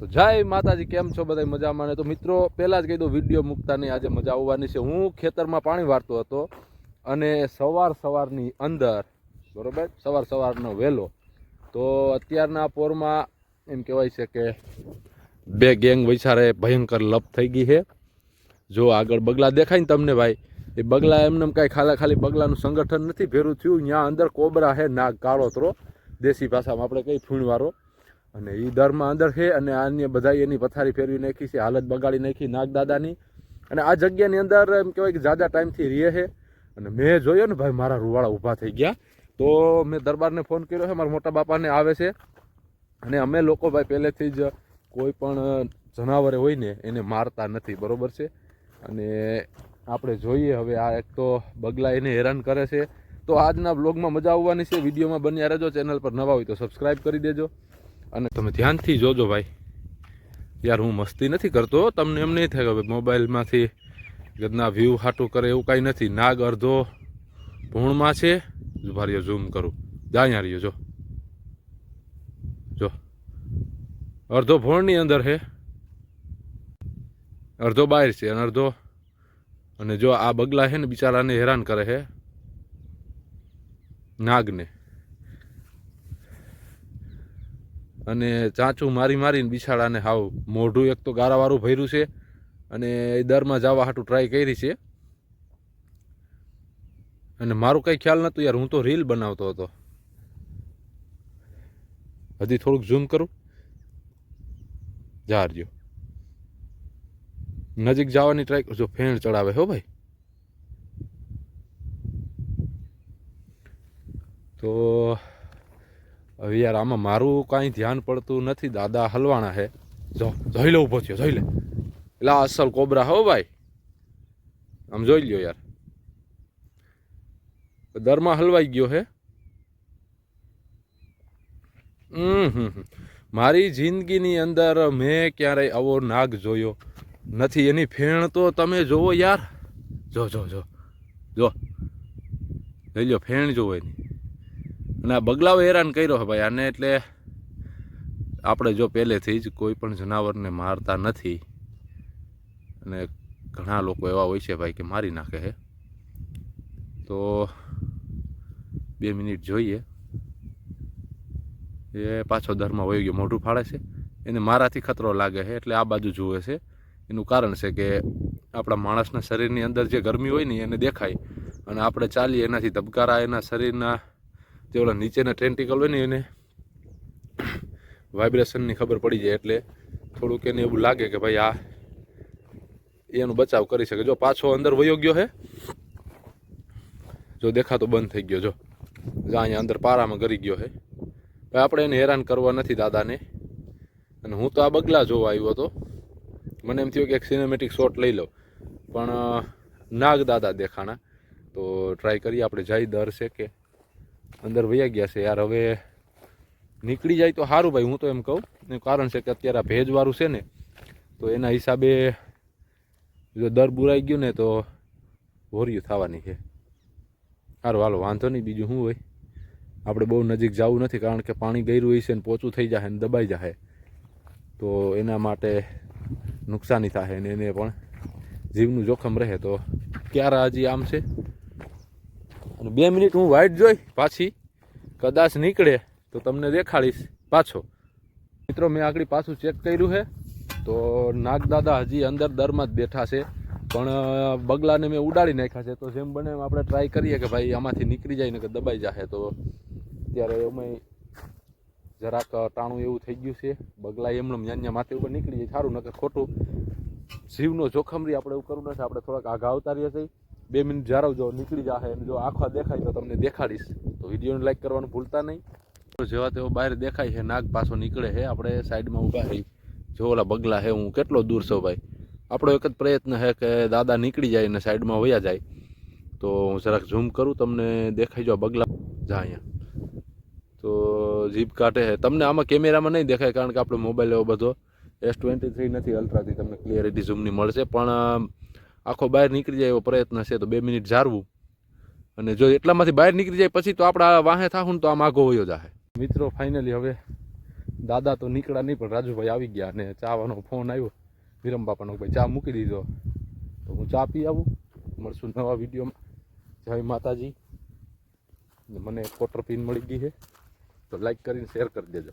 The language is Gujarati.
તો જય માતાજી, કેમ છો બધા મજામાં? ને તો મિત્રો, પહેલાં જ કહી દઉં, વીડિયો મૂકતા નહીં, આજે મજા આવવાની છે. હું ખેતરમાં પાણી વાળતો હતો અને સવાર સવારની અંદર, બરોબર? સવાર સવારનો વહેલો તો અત્યારના પોરમાં એમ કહેવાય છે કે બે ગેંગ વૈસારે ભયંકર લપ થઈ ગઈ છે. જો આગળ બગલા દેખાય ને તમને ભાઈ, એ બગલા એમને કાંઈ ખાલી ખાલી બગલાનું સંગઠન નથી. ભેરું થયું ત્યાં અંદર કોબરા છે નાગ કાળો તરો. દેશી ભાષામાં આપણે કઈ ફૂણવારો અને એ દરમાં અંદર છે અને અન્ય બધા એની પથારી ફેરવી નાખી છે, હાલત બગાડી નાખી નાગદાદાની. અને આ જગ્યાની અંદર એમ કહેવાય કે ઝાઝા ટાઈમથી રહે છે. અને મેં જોયો ને ભાઈ, મારા રૂવાળા ઊભા થઈ ગયા. તો મેં દરબારને ફોન કર્યો છે, મારા મોટા બાપાને આવે છે. અને અમે લોકો ભાઈ પહેલેથી જ કોઈ પણ જનાવરે હોય ને, એને મારતા નથી, બરોબર છે? અને આપણે જોઈએ, હવે આ એક તો બગલા એને હેરાન કરે છે. તો આજના બ્લોગમાં મજા આવવાની છે. વિડીયોમાં બન્યા રહેજો. ચેનલ પર નવા હોય તો સબસ્ક્રાઈબ કરી દેજો. અને તમે ધ્યાનથી જોજો ભાઈ. યાર, હું મસ્તી નથી કરતો તમને એમ નહીં થાય કે મોબાઈલમાંથી ગદના વ્યૂ હાટું કરે એવું કાંઈ નથી. નાગ અડધો ભૂણમાં છે. ભારીઓ ઝૂમ કરું. જા રહ્યો, જો. જો. અડધો ભોણની અંદર છે અડધો બહાર છે અને અડધો અને જો આ બગલા છે ને બિચારાને હેરાન કરે છે નાગને. અને ચાંચું મારી મારીને બિછાડાને હાવ મોઢું એક તો ગારાવાળું ભર્યું છે અને એ દરમાં જવા હાટું ટ્રાય કરી છે. અને મારું કંઈ ખ્યાલ નહોતું યાર, હું તો રીલ બનાવતો હતો. હજી થોડુંક ઝૂમ કરું. જારજો નજીક જવાની ટ્રાય કરજો, ફેણ ચડાવે હો ભાઈ. તો હવે યાર આમાં મારું કાંઈ ધ્યાન પડતું નથી, દાદા હલવાણા હે. જો જોઈ લે, ઊભો થયો જોઈ લે. એટલે આ અસલ કોબરા હો ભાઈ. આમ જોઈ લ્યો યાર. દરમાં હલવાઈ ગયો હે. મારી જિંદગીની અંદર મેં ક્યારેય આવો નાગ જોયો નથી. એની ફેણ તો તમે જોવો યાર. જો જો જો. જો. જોઈ લ્યો, ફેણ જોવો એની. અને આ બગલાઓ હેરાન કર્યો છે ભાઈ. આને એટલે આપણે જો પહેલેથી જ કોઈ પણ જનાવરને મારતા નથી, અને ઘણા લોકો એવા હોય છે ભાઈ કે મારી નાખે છે. તો બે મિનિટ જોઈએ. એ પાછો દરમાં વહી ગયો, મોઢું ફાળે છે. એને મારાથી ખતરો લાગે છે, એટલે આ બાજુ જુએ છે. એનું કારણ છે કે આપણા માણસના શરીરની અંદર જે ગરમી હોય ને એને દેખાય. અને આપણે ચાલીએ એનાથી ધબકારા, એના શરીરના જે ઓલા નીચેના ટ્રેન્ટિકલ હોય ને એને વાઇબ્રેશનની ખબર પડી જાય એટલે થોડુંક એને એવું લાગે કે ભાઈ આ એનું બચાવ કરી શકે. જો પાછો અંદર વયો ગયો હે, જો દેખાતો બંધ થઈ ગયો જો. જા અહીંયા અંદર પારામાં ગરી ગયો હે. ભાઈ આપણે એને હેરાન કરવા નથી દાદાને. અને હું તો આ બગલા જોવા આવ્યો હતો. મને એમ થયું કે એક સિનેમેટિક શોટ લઈ લઉં. પણ નાગ દાદા દેખાણા. તો ટ્રાય કરીએ, આપણે જઈ દર છે કે અંદર વયા ગયા છે. યાર, હવે નીકળી જાય તો સારું ભાઈ, હું તો એમ કહું. એનું કારણ છે કે અત્યારે ભેજવાળું છે ને, તો એના હિસાબે જો દર બુરાઈ ગયું ને, તો હોરિયું થવાની છે. સારું હાલો, વાંધો નહીં. બીજું શું હોય? આપણે બહુ નજીક જવું નથી, કારણ કે પાણી ગયું હોય છે ને, પોચું થઈ જાય ને દબાઈ જાય તો એના માટે નુકસાની થાય ને એને પણ જીવનું જોખમ રહે તો ક્યારે હજી આમ છે? અને બે મિનિટ હું વાઇટ જોઈ, પાછી કદાચ નીકળે તો તમને દેખાડીશ પાછો. મિત્રો, મેં આગળ પાછું ચેક કર્યું છે, તો નાગદાદા હજી અંદર દરમાં જ બેઠા છે. પણ બગલાને મેં ઉડાડી નાખ્યા છે, તો જેમ બને એમ આપણે ટ્રાય કરીએ કે ભાઈ આમાંથી નીકળી જાય ને કે દબાઈ જાય તો ત્યારે એમાં જરાક ટાણું એવું થઈ ગયું છે. બગલા એમને ન્યાન્યા માથે ઉપર નીકળી જાય. સારું, નકર ખોટું જીવનો જોખમ રહી આપણે એવું કરવું નથી આપણે થોડાક આઘા અવતારીએ છીએ. બે મિનિટ જાળવજો નીકળી અને જો આખા દેખાય તો તમને દેખાડીશ. તો વિડીયોને લાઈક કરવાનું ભૂલતા નહીં. જેવા તેઓ બહાર દેખાય છે, નાગ પાછો નીકળે છે, આપણે સાઈડમાં ઊભા રહી જો ઓલા બગલા છે, હું કેટલો દૂર છું ભાઈ. આપણો એક જ પ્રયત્ન છે કે દાદા નીકળી જાય અને સાઈડમાં વયા જાય. તો હું જરાક ઝૂમ કરું, તમને દેખાઈ જાવ બગલા. જા અહીંયા. તો જીપ કાઢે છે. તમને આમાં કેમેરામાં નહીં દેખાય કારણ કે આપણો મોબાઈલ એવો બધો એસ ટ્વેન્ટી થ્રી નથી અલ્ટ્રાથી તમને ક્લિયરિટી ઝૂમની મળશે. પણ આખો બહાર નીકળી જાય એવો પ્રયત્ન છે, તો બે મિનિટ જાળવું અને જો એટલામાંથી બહાર નીકળી જાય, પછી તો આપણા વાહે ને તો આમ આગો વયો જાહે. મિત્રો ફાઇનલી હવે દાદા તો નીકળ્યા નહીં, પણ રાજુભાઈ આવી ગયા અને ચાવાનો ફોન આવ્યો. વિરમ બાપાનો ભાઈ, ચા મૂકી દીધો. તો હું ચા પી આવું, મળશું નવા વિડીયોમાં. જય માતાજી. મને કોટર પિન મળી ગઈ છે. તો લાઈક કરીને શેર કરી દેજો.